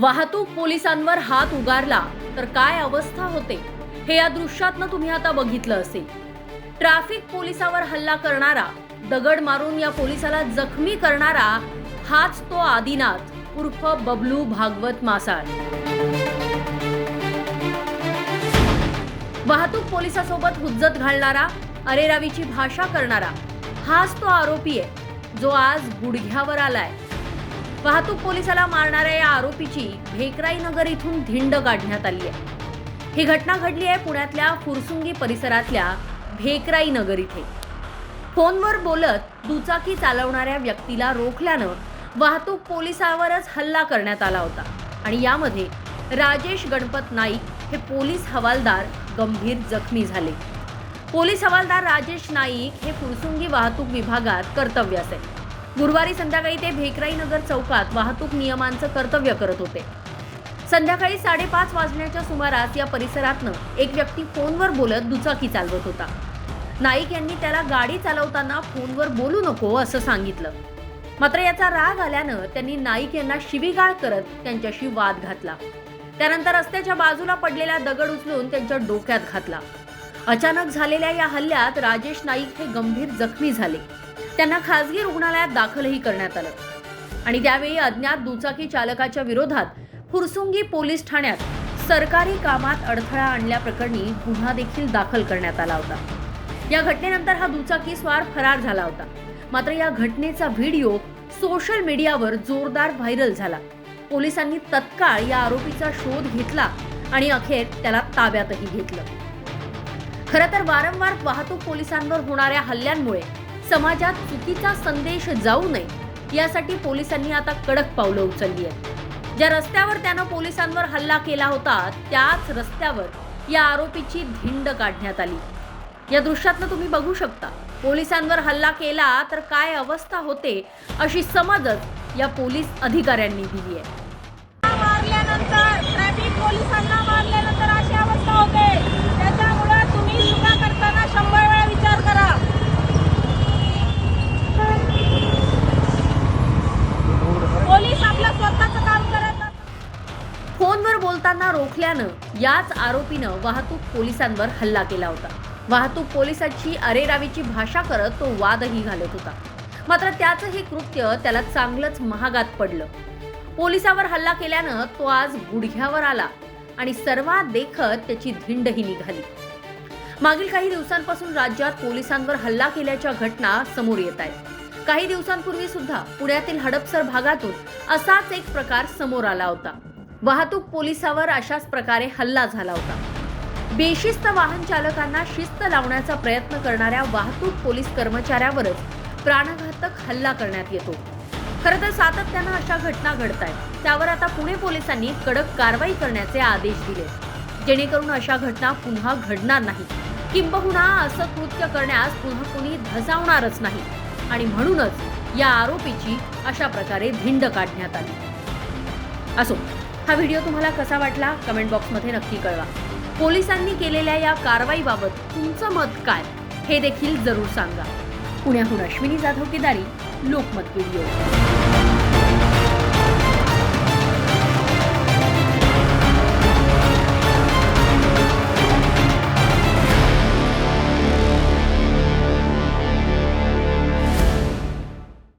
वाहतूक पोलिसांवर हात उगारला तर काय अवस्था होते हे या दृश्यातनं तुम्ही आता बघितलं असेल. ट्रॅफिक पोलिसावर हल्ला करणारा दगड मारून या पोलिसाला जखमी करणारा हाच तो आदिनाथ उर्फ बबलू भागवत मासाळ. वाहतूक पोलिसासोबत हुज्जत घालणारा अरेरावीची भाषा करणारा हाच तो आरोपी आहे जो आज गुडघ्यावर आलाय. वाहतूक पोलिसाला मारणाऱ्या या आरोपीची भेकराई नगर इथून धिंड काढण्यात आली आहे. ही घटना घडली आहे पुण्यातल्या फुरसुंगी परिसरातल्या भेकराई नगर इथे. फोनवर बोलत दुचाकी चालवणाऱ्या व्यक्तीला रोखल्यानं वाहतूक पोलिसावरच हल्ला करण्यात आला होता आणि यामध्ये राजेश गणपत नाईक हे पोलीस हवालदार गंभीर जखमी झाले. पोलीस हवालदार राजेश नाईक हे फुरसुंगी वाहतूक विभागात कर्तव्यास आहे गुरुवारी संध्याकाळी ते भेकराई नगर चौकात वाहतूक नियमांचं कर्तव्य करत होते. संध्याकाळी साडेपाच वाजण्याच्या सुमारास या परिसरातनं एक व्यक्ती फोनवर बोलत दुचाकी चालवत होता. नाईक यांनी त्याला गाडी चालवताना फोनवर बोलू नको असं सांगितलं. मात्र याचा राग आल्यानं त्यांनी नाईक यांना शिवीगाळ करत त्यांच्याशी वाद घातला. त्यानंतर रस्त्याच्या बाजूला पडलेला दगड उचलून त्यांच्या डोक्यात घातला. अचानक झालेल्या या हल्ल्यात राजेश नाईक हे गंभीर जखमी झाले. त्यांना खासगी रुग्णालयात दाखलही करण्यात आलं. आणि त्यावेळी अज्ञात दुचाकी चालकाच्या विरोधात फुरसुंगी पोलीस ठाण्यात सरकारी कामात अडथळा आणल्याप्रकरणी गुन्हा देखील दाखल करण्यात आला होता. या घटनेनंतर हा दुचाकी स्वार फरार झाला होता. मात्र या घटनेचा व्हिडिओ सोशल मीडियावर जोरदार व्हायरल झाला. पोलिसांनी तत्काळ या आरोपीचा शोध घेतला आणि अखेर त्याला ताब्यातही घेतलं. खरं तर वारंवार वाहतूक पोलिसांवर होणाऱ्या हल्ल्यांमुळे समाजात चुकीचा संदेश जाऊ नये यासाठी पोलिसांनी आता कडक पावलं उचलली आहेत. ज्या रस्त्यावर त्यानं पोलिसांवर हल्ला केला होता त्याच रस्त्यावर या आरोपीची धिंड काढण्यात आली. या दृश्यातनं तुम्ही बघू शकता पोलिसांवर हल्ला केला तर काय अवस्था होते अशी समजच या पोलीस अधिकाऱ्यांनी दिली आहे. मारल्यानंतर ट्रॅफिक पोलिसांना मारल्यानंतर अशी अवस्था होते. बोलताना रोखल्यानं याच आरोपीनं वाहतूक पोलिसांवर हल्ला केला होता. वाहतूक पोलिसांची अरेरावीची भाषा करत तो वादही घालत होता. मात्र त्याचं हे कृत्य त्याला चांगलंच महागात पडलं. पोलिसावर हल्ला केल्यानं तो आज गुडघ्यावर आला आणि सर्वात देखत त्याची धिंडही निघाली. मागील काही दिवसांपासून राज्यात पोलिसांवर हल्ला केल्याच्या घटना समोर येत आहेत. काही दिवसांपूर्वी सुद्धा पुण्यातील हडपसर भागातून असाच एक प्रकार समोर आला होता. वाहतूक पोलिसावर अशाच प्रकारे हल्ला झाला होता. बेशिस्त वाहन चालकांना शिस्त लावण्याचा प्रयत्न करणाऱ्या वाहतूक पोलीस कर्मचाऱ्यावरच प्राणघातक हल्ला करण्यात येतो. खरं तर सातत्यानं अशा घटना घडत आहेत त्यावर आता पुणे पोलिसांनी कडक कारवाई करण्याचे आदेश दिले. जेणेकरून अशा घटना पुन्हा घडणार नाही किंबहुना असं कृत्य करण्यास पुन्हा कुणी धसावणारच नाही. आणि म्हणूनच या आरोपीची अशा प्रकारे धिंड काढण्यात आली. असो. हा व्हिडिओ तुम्हाला कसा वाटला कमेंट बॉक्समध्ये नक्की कळवा. पोलिसांनी केलेल्या या कारवाईबाबत तुमचं मत काय हे देखील जरूर सांगा. पुण्याहून अश्विनी जाधव केदारी लोकमत व्हिडिओ.